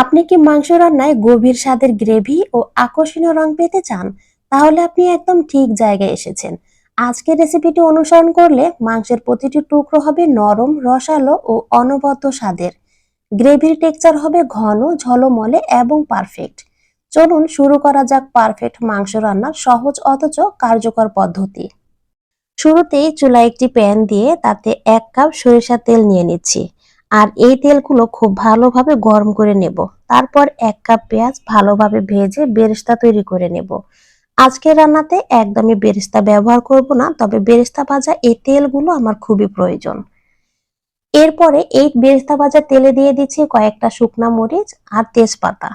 আপনি কি মাংস রান্নায় গভীর স্বাদের গ্রেভি ও আকর্ষণীয় রং পেতে চান? তাহলে আপনি একদম ঠিক জায়গায় এসেছেন। আজকের রেসিপিটি অনুসরণ করলে মাংসের প্রতিটি টুকরো হবে নরম, রসালো ও অনবদ্য স্বাদের। গ্রেভির টেক্সচার হবে ঘন, ঝলমলে এবং পারফেক্ট। চলুন শুরু করা যাক পারফেক্ট মাংস রান্নার সহজ অথচ কার্যকর পদ্ধতি। শুরুতেই চুলায় একটি প্যান দিয়ে তাতে এক কাপ সরিষার তেল নিয়ে নিচ্ছি। আর এই তেলগুলো খুব ভালোভাবে গরম করে নেব। তারপর এক কাপ পেঁয়াজ ভালোভাবে ভেজে বেরেস্তা তৈরি করে নেব। আজকের রান্নাতে একদমই বেরেস্তা ব্যবহার করব না, তবে বেরেস্তা ভাজা এই তেলগুলো আমার খুবই প্রয়োজন। এরপরে এই বেরেস্তা ভাজা তেলে দিয়ে দিচ্ছি কয়েকটা শুকনা মরিচ আর তেজপাতা।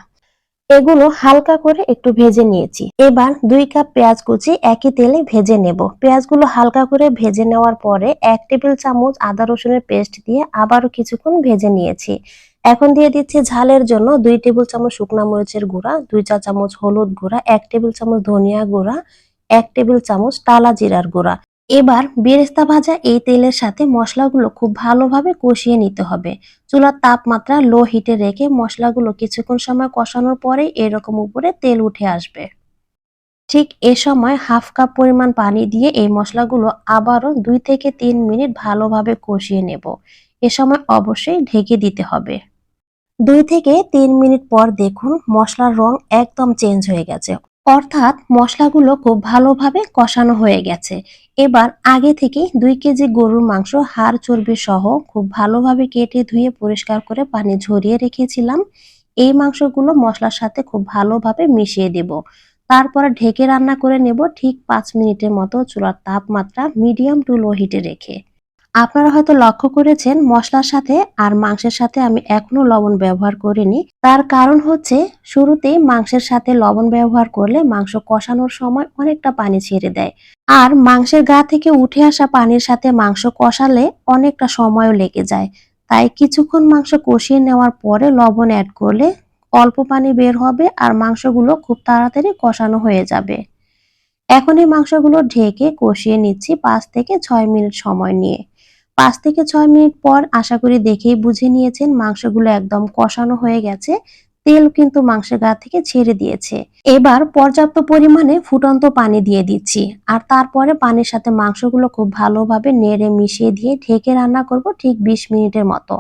এগুলো হালকা করে একটু ভেজে নিয়েছি। এবার দুই কাপ পেঁয়াজ কুচি একই তেলে ভেজে নেব। পেঁয়াজগুলো হালকা করে ভেজে নেওয়ার পরে এক টেবিল চামচ আদা রসুনের পেস্ট দিয়ে আবারও কিছুক্ষণ ভেজে নিয়েছি। এখন দিয়ে দিচ্ছি ঝালের জন্য দুই টেবিল চামচ শুকনা মরিচের গুঁড়া, দুই চা চামচ হলুদ গুঁড়া, এক টেবিল চামচ ধনিয়া গুঁড়া, এক টেবিল চামচ টালা জিরার গুঁড়া। এবার বেরেস্তা ভাজা এই তেলের সাথে মশলাগুলো খুব ভালোভাবে কষিয়ে নিতে হবে। চুলার তাপমাত্রা লো হিটে রেখে মশলাগুলো কিছুক্ষণ সময় কষানোর পরে এরকম উপরে তেল উঠে আসবে। ঠিক এ সময় হাফ কাপ পরিমাণ পানি দিয়ে এই মশলাগুলো আবারও দুই থেকে তিন মিনিট ভালোভাবে কষিয়ে নেব। এ সময় অবশ্যই ঢেকে দিতে হবে। দুই থেকে তিন মিনিট পর দেখুন মশলার রং একদম চেঞ্জ হয়ে গেছে। অর্থাৎ মশলাগুলো খুব ভালোভাবে কষানো হয়ে গেছে। এবার আগে থেকে দুই কেজি গরুর মাংস, হাড় চর্বি সহ খুব ভালোভাবে কেটে ধুয়ে পরিষ্কার করে পানি ঝরিয়ে রেখেছিলাম। এই মাংসগুলো মশলার সাথে খুব ভালোভাবে মিশিয়ে দেব। তারপর ঢেকে রান্না করে নেব ঠিক পাঁচ মিনিটের মতো চুলার তাপমাত্রা মিডিয়াম টু লো হিটে রেখে। আপনারা হয়তো লক্ষ্য করেছেন, মশলার সাথে আর মাংসের সাথে আমি এখনও লবণ ব্যবহার করিনি। তার কারণ হচ্ছে, শুরুতেই মাংসের সাথে লবণ ব্যবহার করলে মাংস কষানোর সময় অনেকটা পানি ছেড়ে দেয়। আর মাংসের গা থেকে উঠে আসা পানির সাথে মাংস কষালে অনেকটা সময়ও লেগে যায়। তাই কিছুক্ষণ মাংস কষিয়ে নেওয়ার পরে লবণ অ্যাড করলে অল্প পানি বের হবে আর মাংসগুলো খুব তাড়াতাড়ি কষানো হয়ে যাবে। এখন এই মাংসগুলো ঢেকে কষিয়ে নিচ্ছি পাঁচ থেকে ছয় মিনিট সময় নিয়ে। পাঁচ থেকে ছয় মিনিট পর আশা করি দেখেই বুঝে নিয়েছেন মাংসগুলো একদম কষানো হয়ে গেছে। তেল কিন্তু মাংসের গা থেকে ছেড়ে দিয়েছে। এবার পর্যাপ্ত পরিমাণে ফুটন্ত পানি দিয়ে দিচ্ছি। আর তারপরে পানির সাথে মাংসগুলো খুব ভালোভাবে নেড়ে মিশিয়ে দিয়ে ঢেকে রান্না করব ঠিক বিশ মিনিটের মতো।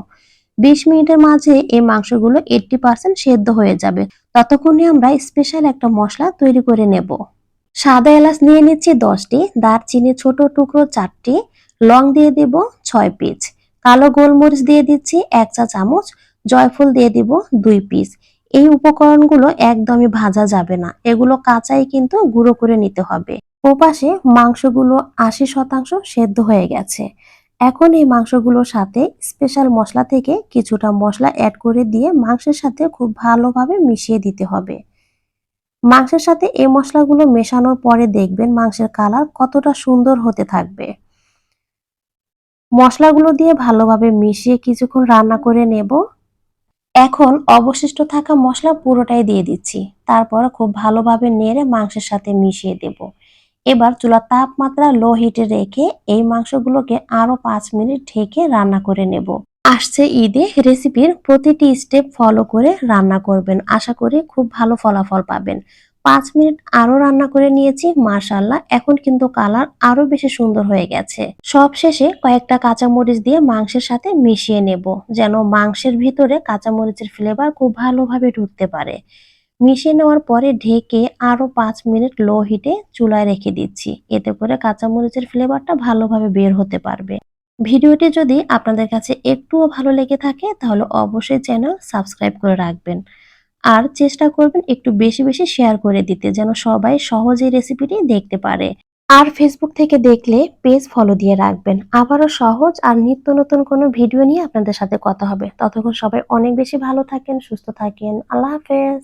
বিশ মিনিটের মাঝে এই মাংসগুলো এইটটি পার্সেন্ট সেদ্ধ হয়ে যাবে। ততক্ষণে আমরা স্পেশাল একটা মশলা তৈরি করে নেব। সাদা এলাচ নিয়ে নিচ্ছি দশটি দারচিনি ছোট টুকরো চারটি লং দিয়ে দিব ছয় পিস কালো গোলমরিচ দিয়ে দিচ্ছি এক চা চামচ। জয়ফল দিয়ে দিব দুই পিস এই উপকরণগুলো একদমই ভাজা যাবে না। এগুলো কাঁচাই কিন্তু গুঁড়ো করে নিতে হবে। ওপাশে মাংসগুলো আশি শতাংশ সেদ্ধ হয়ে গেছে। এখন এই মাংসগুলোর সাথে স্পেশাল মশলা থেকে কিছুটা মশলা অ্যাড করে দিয়ে মাংসের সাথে খুব ভালোভাবে মিশিয়ে দিতে হবে। মাংসের সাথে এই মশলাগুলো মেশানোর পরে দেখবেন মাংসের কালার কতটা সুন্দর হতে থাকবে। মশলাগুলো দিয়ে ভালোভাবে মিশিয়ে কিছুক্ষণ রান্না করে নেব। এখন অবশিষ্ট থাকা মশলা পুরোটাই দিয়ে দিচ্ছি। তারপর খুব ভালোভাবে নেড়ে মাংসের সাথে মিশিয়ে দেব। এবার চুলার তাপমাত্রা লো হিটে রেখে এই মাংসগুলোকে আরও পাঁচ মিনিট ঢেকে রান্না করে নেব। আসছে ঈদে রেসিপির প্রতিটি স্টেপ ফলো করে রান্না করবেন। আশা করি খুব ভালো ফলাফল পাবেন। পাঁচ মিনিট আরও রান্না করে নিয়েছি মার্শাল্লাহ এখন কিন্তু কালার আরও বেশি সুন্দর হয়ে গেছে। সব শেষে কয়েকটা কাঁচামরিচ দিয়ে মাংসের সাথে মিশিয়ে নেব, যেন মাংসের ভিতরে কাঁচামরিচের ফ্লেভার খুব ভালোভাবে ঢুকতে পারে। মিশিয়ে নেওয়ার পরে ঢেকে আরও পাঁচ মিনিট লো হিটে চুলায় রেখে দিচ্ছি। এতে করে কাঁচামরিচের ফ্লেভারটা ভালোভাবে বের হতে পারবে। ভিডিওটি যদি আপনাদের কাছে একটুও ভালো লেগে থাকে, তাহলে অবশ্যই চ্যানেল সাবস্ক্রাইব করে রাখবেন। আর চেষ্টা করবেন একটু বেশি বেশি শেয়ার করে দিতে, যেন সবাই সহজেই রেসিপিটি দেখতে পারে। আর ফেসবুক থেকে দেখলে পেজ ফলো দিয়ে রাখবেন। আবারও সহজ আর নিত্য নতুন কোনো ভিডিও নিয়ে আপনাদের সাথে কথা হবে। ততক্ষণ সবাই অনেক বেশি ভালো থাকেন, সুস্থ থাকেন। আল্লাহ হাফেজ।